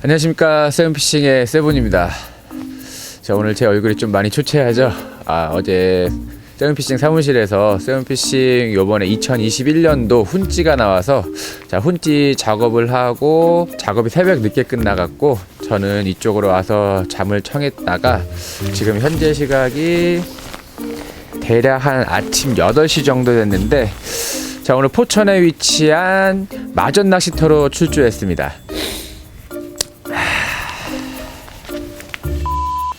안녕하십니까 세븐피싱의 세븐입니다. 자 오늘 제 얼굴이 좀 많이 초췌하죠. 아 어제 세븐피싱 사무실에서 세븐피싱 요번에 2021년도 훈지가 나와서 자 훈지 작업을 하고 작업이 새벽 늦게 끝나갔고 저는 이쪽으로 와서 잠을 청했다가 지금 현재 시각이 대략 한 아침 8시 정도 됐는데 자 오늘 포천에 위치한 마전 낚시터로 출조했습니다.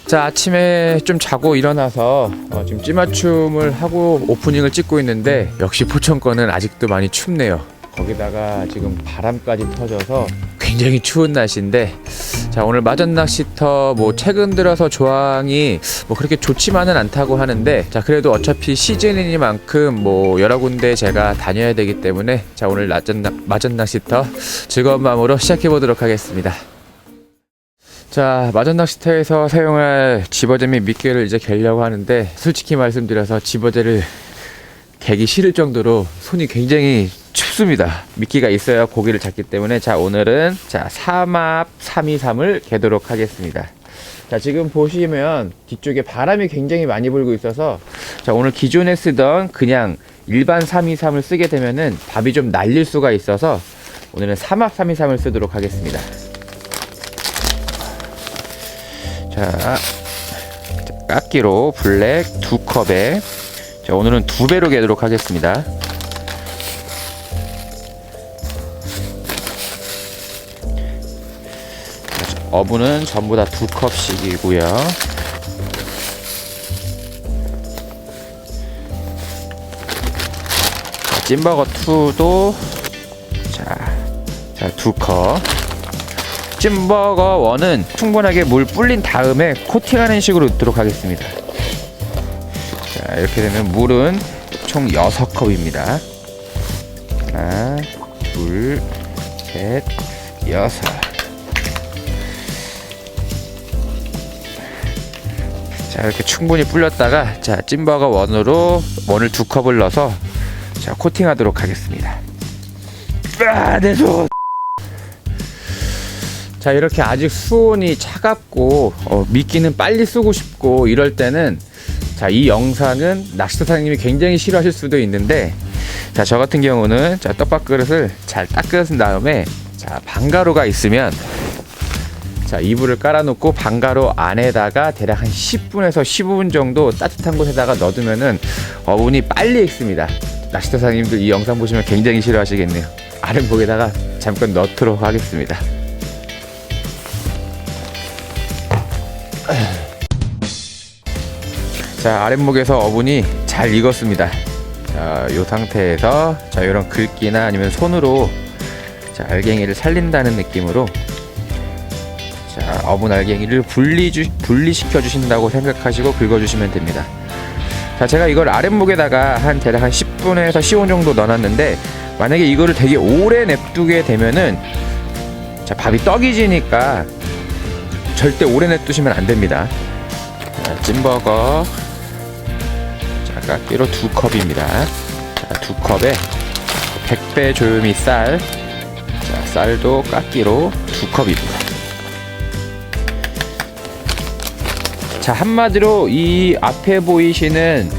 자 아침에 좀 자고 일어나서 어, 지금 찌맞춤을 하고 오프닝을 찍고 있는데 역시 포천권은 아직도 많이 춥네요. 거기다가 지금 바람까지 터져서 굉장히 추운 날씨인데 자 오늘 마전 낚시터 뭐 최근 들어서 조항이 뭐 그렇게 좋지만은 않다고 하는데 자 그래도 어차피 시즌이니만큼 뭐 여러 군데 제가 다녀야 되기 때문에 자 오늘 마전, 낚- 마전 낚시터 즐거운 마음으로 시작해 보도록 하겠습니다 자, 마전 낚시터에서 사용할 집어제 및 미끼를 이제 개려고 하는데 솔직히 말씀드려서 집어제를 개기 싫을 정도로 손이 굉장히 춥습니다. 미끼가 있어야 고기를 잡기 때문에 자, 오늘은 자, 삼합 323을 개도록 하겠습니다. 자, 지금 보시면 뒤쪽에 바람이 굉장히 많이 불고 있어서 자, 오늘 기존에 쓰던 그냥 일반 323을 쓰게 되면은 밥이 좀 날릴 수가 있어서 오늘은 삼합 323을 쓰도록 하겠습니다. 자, 자, 깎기로 블랙 두 컵에 자, 오늘은 두 배로 개도록 하겠습니다. 자, 어분은 전부 다 두 컵씩이고요. 자, 찐버거 2도 자, 자, 두 컵. 찜버거 원은 충분하게 물 불린 다음에 코팅하는 식으로 넣도록 하겠습니다. 자, 이렇게 되면 물은 총 6컵입니다. 하나, 둘, 셋, 여섯. 자, 이렇게 충분히 불렸다가 자, 찜버거 원으로 원을 두 컵을 넣어서 자, 코팅하도록 하겠습니다. 아, 내 손. 자 이렇게 아직 수온이 차갑고 어, 미끼는 빨리 쓰고 싶고 이럴 때는 자 이 영상은 낚시터 사장님이 굉장히 싫어하실 수도 있는데 자 저 같은 경우는 자 떡밥 그릇을 잘 닦은 다음에 자 방가루가 있으면 자 이불을 깔아놓고 방가루 안에다가 대략 한 10분에서 15분 정도 따뜻한 곳에다가 넣어두면은 어분이 빨리 익습니다. 낚시터 사장님들 이 영상 보시면 굉장히 싫어하시겠네요. 아랫목에다가 잠깐 넣도록 하겠습니다 자 아랫목에서 어분이 잘 익었습니다. 자이 상태에서 자 이런 긁기나 아니면 손으로 자 알갱이를 살린다는 느낌으로 자 어분 알갱이를 분리 주, 분리시켜 주신다고 생각하시고 긁어주시면 됩니다. 자 제가 이걸 아랫목에다가 한 대략 한 10분에서 15분 정도 넣어놨는데 만약에 이거를 되게 오래 냅두게 되면은 자 밥이 떡이 지니까 절대 오래 냅두시면 안 됩니다 자, 찜버거 자, 깎기로 두 컵입니다. 자, 두 컵에 100배 조요미 쌀. 자, 쌀도 깎기로 두 컵입니다. 자, 한마디로 이 앞에 보이시는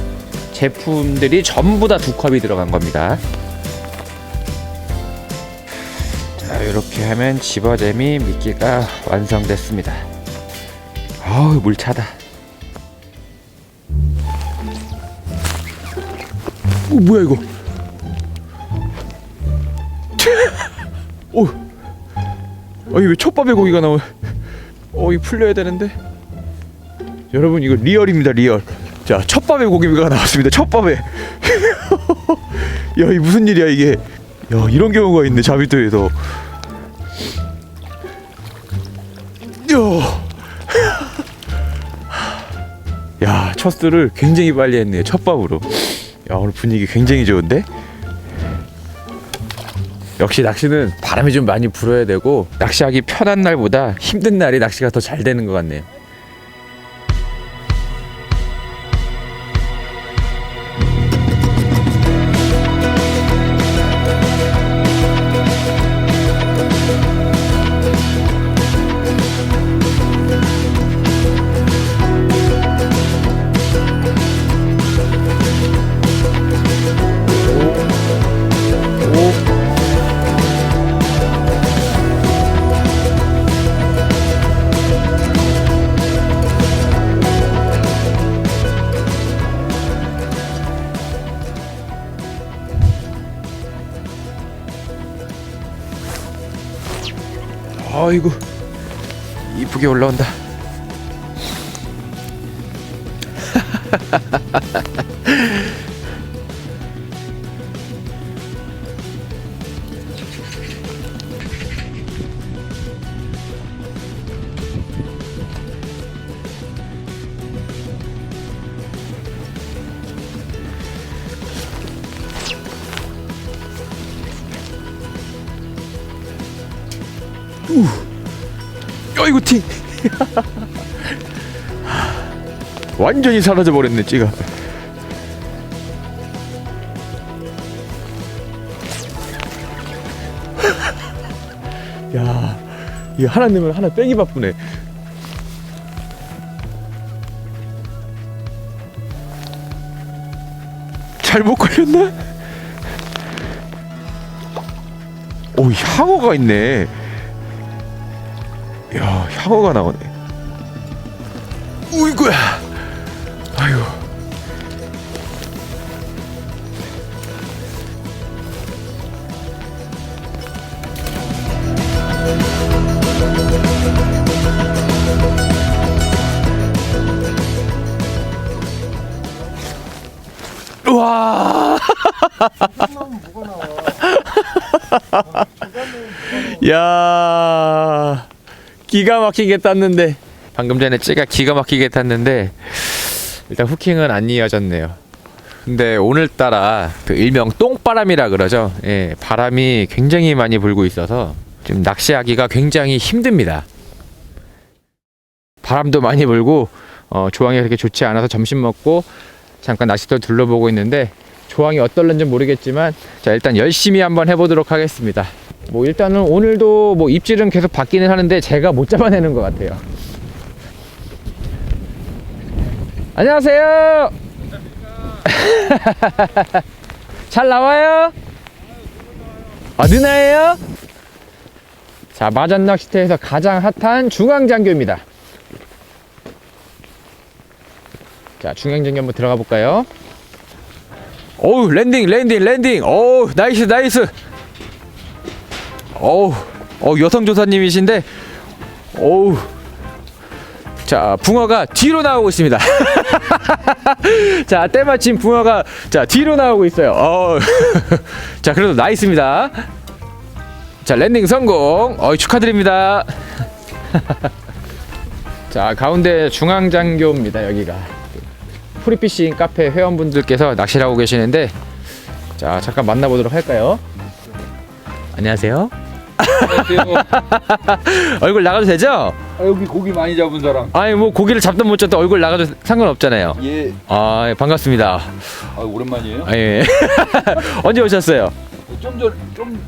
제품들이 전부 다 두 컵이 들어간 겁니다. 이렇게 하면 집어재미 미끼가 완성됐습니다. 어우, 물 차다. 어 뭐야 이거? 오, 아니 왜 첫 밥에 고기가 나오? 어, 이 풀려야 되는데. 여러분 이거 리얼입니다 리얼. 자, 첫 밥에 고기가 나왔습니다. 첫 밥에. 야, 이 무슨 일이야 이게? 야, 이런 경우가 있네 자비도에서. 첫 술을 굉장히 빨리 했네요. 첫 밥으로. 야 오늘 분위기 굉장히 좋은데? 역시 낚시는 바람이 좀 많이 불어야 되고 낚시하기 편한 날보다 힘든 날이 낚시가 더 잘 되는 것 같네요. 이쁘게 올라온다. 어이구 팅. 완전히 사라져 버렸네 찌가. 야, 이 하나 넣으면 하나 빼기 바쁘네. 잘못 걸렸나? 오, 향어가 있네. 야, 향어가 나오네. 우이구야. 아유. 와. 야. 기가 막히게 땄는데 방금 전에 찌가 기가 막히게 땄는데 일단 후킹은 안 이어졌네요. 근데 오늘따라 그 일명 똥바람이라 그러죠. 예, 바람이 굉장히 많이 불고 있어서 지금 낚시하기가 굉장히 힘듭니다. 바람도 많이 불고 어, 조항이 그렇게 좋지 않아서 점심 먹고 잠깐 낚시터 둘러보고 있는데 조항이 어떨는지 모르겠지만 자 일단 열심히 한번 해보도록 하겠습니다. 뭐 일단은 오늘도 뭐 입질은 계속 받기는 하는데 제가 못 잡아내는 것 같아요. 안녕하세요. 잘 나와요? 아 누나예요? 자 마전 낚시터에서 가장 핫한 중앙장교입니다. 자 중앙장교 한번 들어가 볼까요? 오우 랜딩 랜딩 랜딩 오우 나이스 나이스 어우, 어 여성 조사님이신데, 어우, 자 붕어가 뒤로 나오고 있습니다. 자 때마침 붕어가 자 뒤로 나오고 있어요. 어, 자 그래도 나이스입니다. 자 랜딩 성공. 어 축하드립니다. 자 가운데 중앙장교입니다 여기가 프리피싱 카페 회원분들께서 낚시를 하고 계시는데 자 잠깐 만나보도록 할까요? 안녕하세요. 안녕하세요. 얼굴 나가도 되죠? 아, 여기 고기 많이 잡은 사람. 아니 뭐 고기를 잡든 못 잡든 얼굴 나가도 상관없잖아요. 예. 아 예, 반갑습니다. 아, 오랜만이에요. 아, 예. 언제 오셨어요? 좀 전, 좀.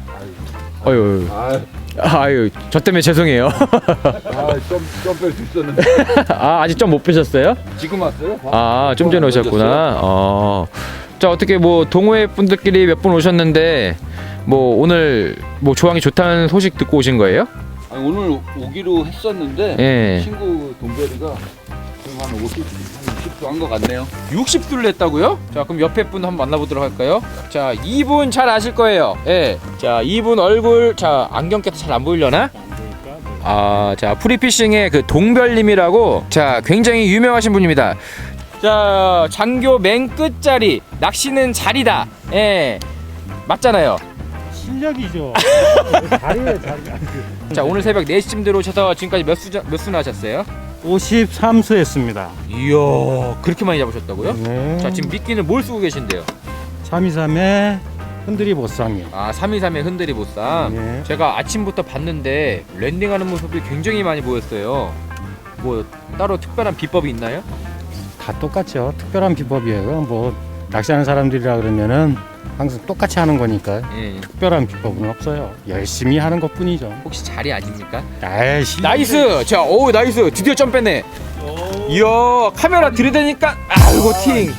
어유 아, 아유 저 때문에 죄송해요. 아, 좀, 좀뺄수 있었는데. 아 아직 좀못 빼셨어요? 지금 왔어요? 아 좀 전에 오셨구나. 어. 자 어떻게 뭐 동호회 분들끼리 몇 분 오셨는데 뭐 오늘 뭐 조항이 좋다는 소식 듣고 오신 거예요? 아니, 오늘 오기로 했었는데. 예. 친구 동별이가 지금 한 50, 한 60도 한 것 같네요. 60둘 냈다고요? 자 그럼 옆에 분 한번 만나보도록 할까요? 자 이분 잘 아실 거예요. 예. 자 이분 얼굴 자 안경 껴서 잘안 보이려나? 아, 자 프리피싱의 그 동별님이라고 자 굉장히 유명하신 분입니다. 자 장교 맨 끝자리 낚시는 자리다. 예. 맞잖아요. 실력이죠. 자 오늘 새벽 4시쯤 들어오셔서 지금까지 몇 수, 몇 수나 하셨어요? 53수 했습니다. 이야 그렇게 많이 잡으셨다고요? 네. 자 지금 미끼는 뭘 쓰고 계신데요? 323에 흔들이 보상이요. 아 323의 흔들이 보쌈 네. 제가 아침부터 봤는데 랜딩하는 모습이 굉장히 많이 보였어요 뭐 따로 특별한 비법이 있나요? 다 똑같죠. 특별한 비법이에요. 뭐 낚시하는 사람들이라 그러면은 항상 똑같이 하는 거니까 예. 특별한 비법은 없어요. 열심히 하는 것 뿐이죠. 혹시 자리 아닙니까? 아이 실 나이스! 자, 오 나이스! 드디어 점 뺐네 이야 카메라 들이대니까 아이고 팅!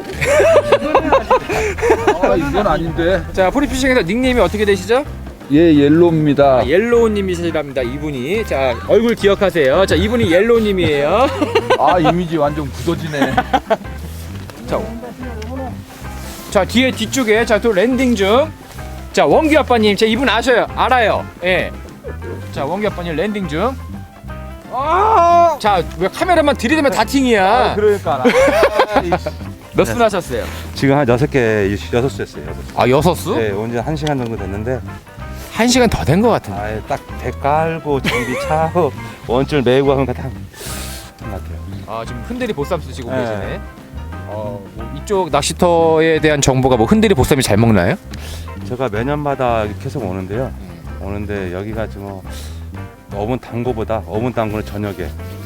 아, 이건 아닌데. 자 프리피싱에서 닉네임이 어떻게 되시죠? 예, 옐로우입니다. 아, 옐로우님이시랍니다 이분이 자 얼굴 기억하세요 자 이분이 옐로우님이에요 아, 이미지 완전 굳어지네. 자, 자 뒤에 뒤쪽에 자 또 랜딩 중. 자 원규 아빠님 제 이분 아셔요 알아요. 예. 자 원기 아빠님 랜딩 중. 자왜 카메라만 들이대면 다 팅이야. 그러니까. 몇분 하셨어요? 지금 한 여섯 개, 여섯 수 했어요. 여섯 수. 아 여섯 수? 네, 온지 한 시간 정도 됐는데, 한 시간 더 된 것 같은데. 아예 딱배 깔고 장비 차고 원줄 메고 하면 다 끝난 것 같아요. 아 지금 흔들이 보쌈 쓰시고 네. 계시네. 어, 뭐 이쪽 낚시터에 대한 정보가 뭐 흔들이 보쌈이 잘 먹나요? 제가 매년마다 계속 오는데요. 오는데 여기가 좀 어, 어문 당고보다 어문 당고는 저녁에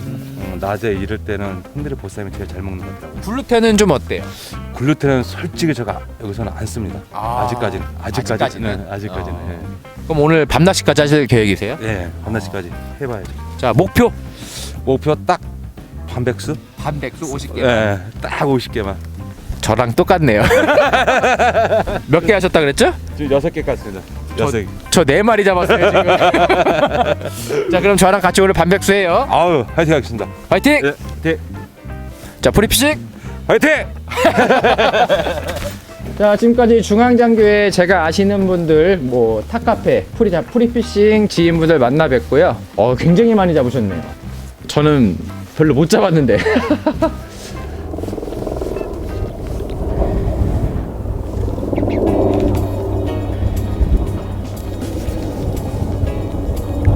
음, 낮에 이럴 때는 흔들이 보쌈이 제일 잘 먹는 것 같더라고요. 글루텐은 좀 어때요? 글루텐은 솔직히 제가 여기서는 안 씁니다. 아, 아, 직까지는 아직까지, 아직까지는? 네, 아직까지는. 그럼 오늘 밤 낚시까지 하실 계획이세요? 예. 네, 밤낮까지 해봐야죠. 자 목표 목표 딱 반백수? 반백수 50개. 예, 딱 50개만. 저랑 똑같네요. 몇 개 하셨다 그랬죠? 지금 여섯 개 깠습니다. 여섯 개. 저 네 마리 잡았어요 지금. 자 그럼 저랑 같이 오늘 반백수 해요. 아우, 화이팅 하겠습니다. 화이팅! 네, 네. 자 프리피싱. 화이팅! 자 지금까지 중앙장교에 제가 아시는 분들 뭐 탑카페 프리 프리피싱 지인분들 만나 뵀고요. 어 굉장히 많이 잡으셨네요. 저는 별로 못 잡았는데.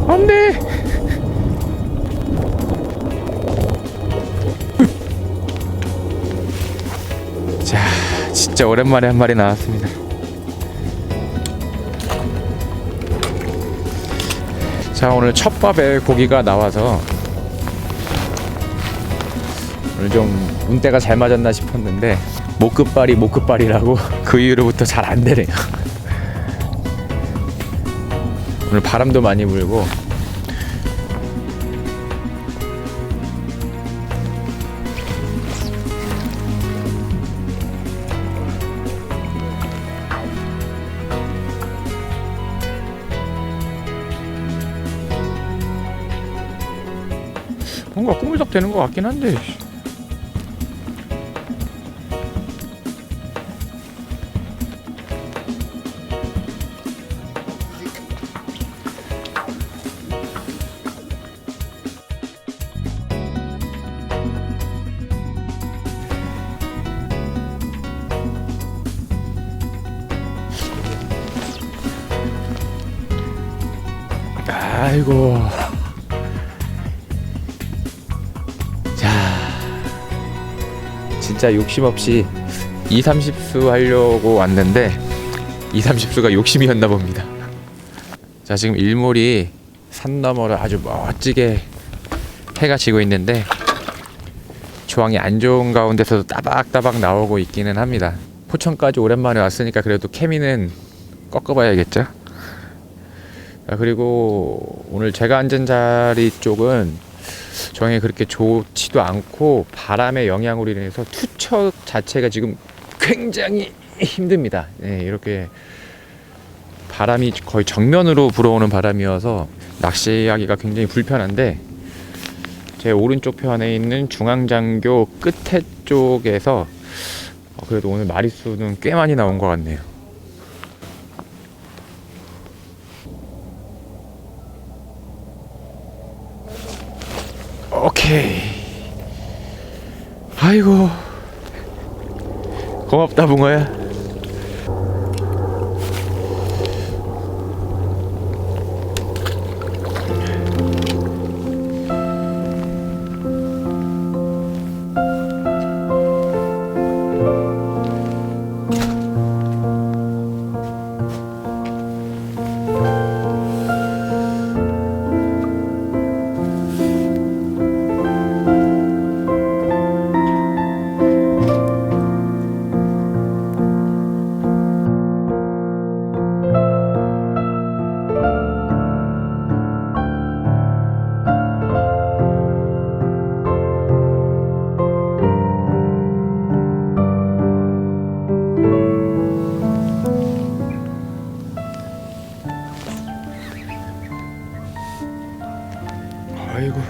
안돼. 자 진짜 오랜만에 한 마리 나왔습니다. 자 오늘 첫 밥에 고기가 나와서 오늘 좀 운때가 잘 맞았나 싶었는데 목끝발이 목끝발이라고 그 이후로부터 잘 안 되네요. 오늘 바람도 많이 불고 뭔가 꾸물쩍 되는 것 같긴 한데 아이고. 자 진짜 욕심 없이 2, 30수 하려고 왔는데 2, 30수가 욕심이었나 봅니다. 자 지금 일몰이 산 너머를 아주 멋지게 해가 지고 있는데 조항이 안 좋은 가운데서도 따박따박 나오고 있기는 합니다. 포천까지 오랜만에 왔으니까 그래도 케미는 꺾어봐야겠죠? 자, 그리고 오늘 제가 앉은 자리 쪽은 조항이 그렇게 좋지도 않고 바람의 영향으로 인해서 투척 자체가 지금 굉장히 힘듭니다. 네, 이렇게 바람이 거의 정면으로 불어오는 바람이어서 낚시하기가 굉장히 불편한데 제 오른쪽 편에 있는 중앙장교 끝에 쪽에서 어, 그래도 오늘 마리수는 꽤 많이 나온 것 같네요. 오케이. 아이고. 고맙다 붕어야. 아이고.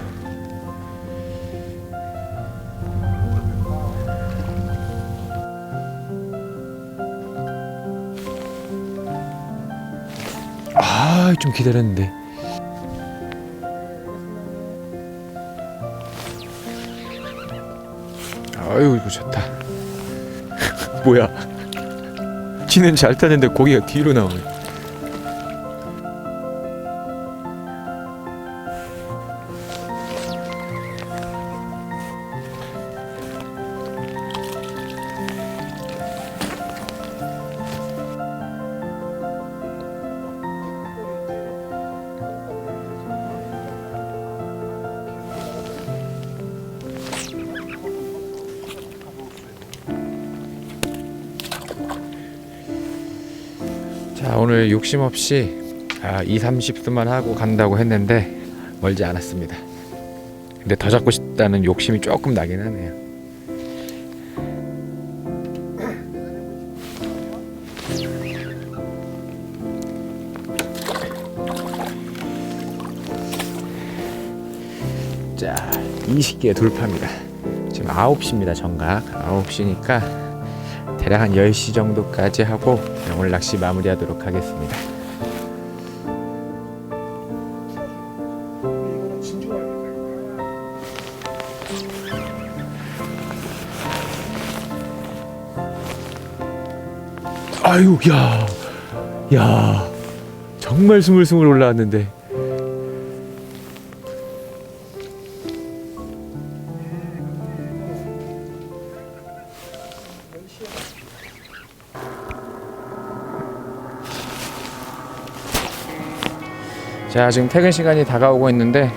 아, 좀 기다렸는데. 아유, 이거 좋다. 뭐야? 지는 잘 타는데 고기가 뒤로 나오네. 오늘 욕심 없이 아, 2, 30수만 하고 간다고 했는데 멀지 않았습니다. 근데 더 잡고 싶다는 욕심이 조금 나긴 하네요. 자, 20개 돌파입니다. 지금 9시입니다, 정각. 9시니까 대략 한 10시 정도까지 하고 오늘 낚시 마무리하도록 하겠습니다. 아유, 야, 야, 정말 스물스물 올라왔는데. 자, 지금 퇴근 시간이 다가오고 있는데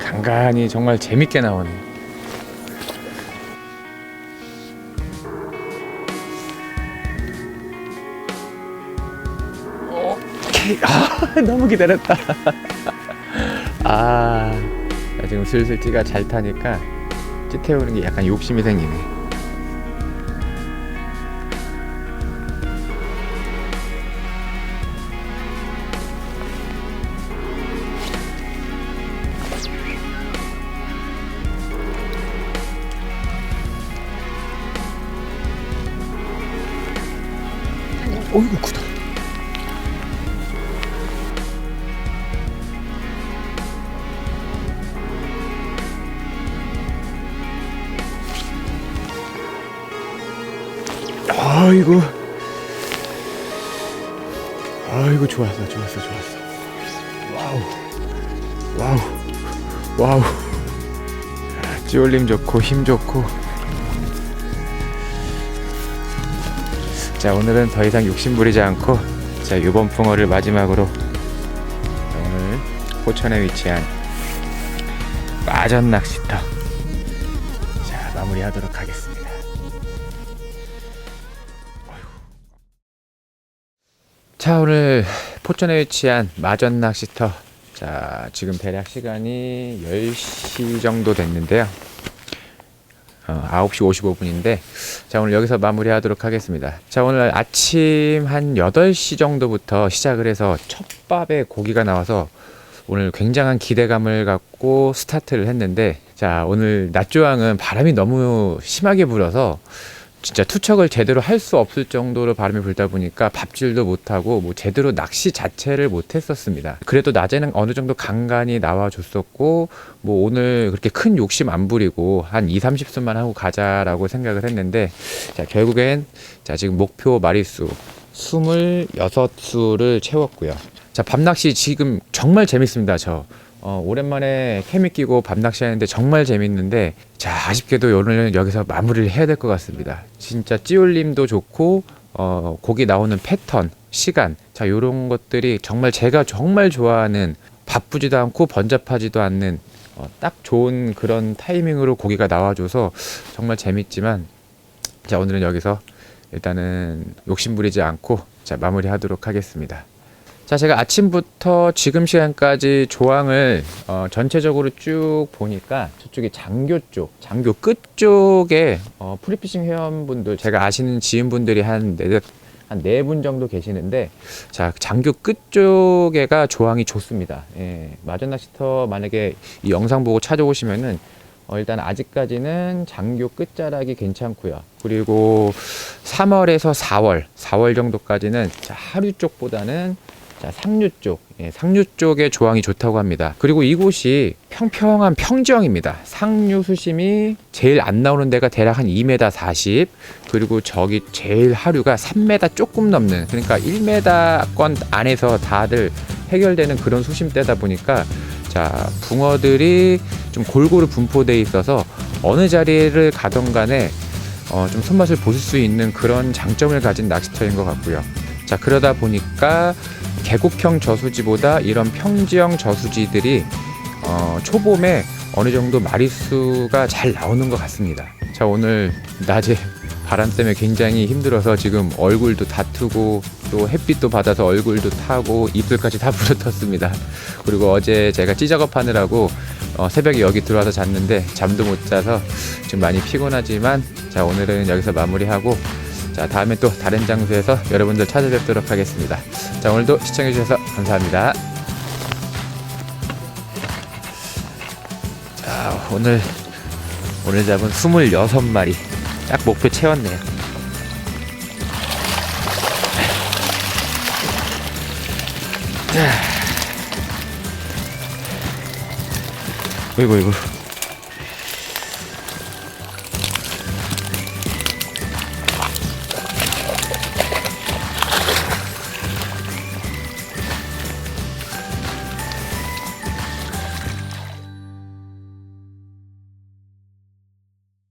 간간히 정말 재밌게 나오네. 오케이. 아, 너무 기다렸다. 아, 나 지금 슬슬 띠가 잘 타니까 찌 태우는 게 약간 욕심이 생기네. 어이구 크다. 아이고. 아이고 좋았어 좋았어 좋았어. 와우. 와우. 와우. 찌올림 좋고 힘 좋고. 자 오늘은 더 이상 욕심 부리지 않고 자 이번 풍어를 마지막으로 자, 오늘 포천에 위치한 마전 낚시터 자 마무리하도록 하겠습니다. 자 오늘 포천에 위치한 마전 낚시터 자 지금 대략 시간이 10시 정도 됐는데요. 어, 9시 55분인데 자 오늘 여기서 마무리하도록 하겠습니다. 자 오늘 아침 한 8시 정도부터 시작을 해서 첫밥에 고기가 나와서 오늘 굉장한 기대감을 갖고 스타트를 했는데 자 오늘 낮 조항은 바람이 너무 심하게 불어서 진짜 투척을 제대로 할 수 없을 정도로 바람이 불다 보니까 밥질도 못하고 뭐 제대로 낚시 자체를 못했었습니다. 그래도 낮에는 어느 정도 간간히 나와줬었고 뭐 오늘 그렇게 큰 욕심 안 부리고 한 2, 30수만 하고 가자라고 생각을 했는데 자 결국엔 자 지금 목표 마리수 26수를 채웠고요. 자 밤낚시 지금 정말 재밌습니다. 저 어, 오랜만에 케미 끼고 밤낚시 하는데 정말 재밌는데 자 아쉽게도 오늘 여기서 마무리를 해야 될 것 같습니다. 진짜 찌올림도 좋고 어, 고기 나오는 패턴, 시간 자 요런 것들이 정말 제가 정말 좋아하는 바쁘지도 않고 번잡하지도 않는 어, 딱 좋은 그런 타이밍으로 고기가 나와줘서 정말 재밌지만 자 오늘은 여기서 일단은 욕심 부리지 않고 자 마무리하도록 하겠습니다. 자, 제가 아침부터 지금 시간까지 조항을 어, 전체적으로 쭉 보니까 저쪽에 장교 쪽, 장교 끝 쪽에 어, 프리피싱 회원분들, 제가 아시는 지인분들이 한 네, 한네 분 정도 계시는데, 자, 장교 끝 쪽에가 조항이 좋습니다. 예, 마전 낚시터 만약에 이 영상 보고 찾아오시면은 어, 일단 아직까지는 장교 끝자락이 괜찮고요. 그리고 3월에서 4월, 4월 정도까지는 자, 하류 쪽보다는 자, 상류 쪽, 예, 상류 쪽에 조항이 좋다고 합니다. 그리고 이곳이 평평한 평지형입니다. 상류 수심이 제일 안 나오는 데가 대략 한 2m 40, 그리고 저기 제일 하류가 3m 조금 넘는, 그러니까 1m권 안에서 다들 해결되는 그런 수심대다 보니까 자, 붕어들이 좀 골고루 분포돼 있어서 어느 자리를 가던 간에 어, 좀 손맛을 보실 수 있는 그런 장점을 가진 낚시터인 것 같고요. 자, 그러다 보니까 계곡형 저수지보다 이런 평지형 저수지들이 어, 초봄에 어느 정도 마리수가 잘 나오는 것 같습니다. 자, 오늘 낮에 바람 때문에 굉장히 힘들어서 지금 얼굴도 다투고 또 햇빛도 받아서 얼굴도 타고 입술까지 다 부러졌습니다. 그리고 어제 제가 찌작업하느라고 어, 새벽에 여기 들어와서 잤는데 잠도 못 자서 지금 많이 피곤하지만 자 오늘은 여기서 마무리하고 자 다음에 또 다른 장소에서 여러분들 찾아뵙도록 하겠습니다. 자 오늘도 시청해 주셔서 감사합니다. 자 오늘 오늘 잡은 26마리 딱 목표 채웠네요. 자. 이고 이고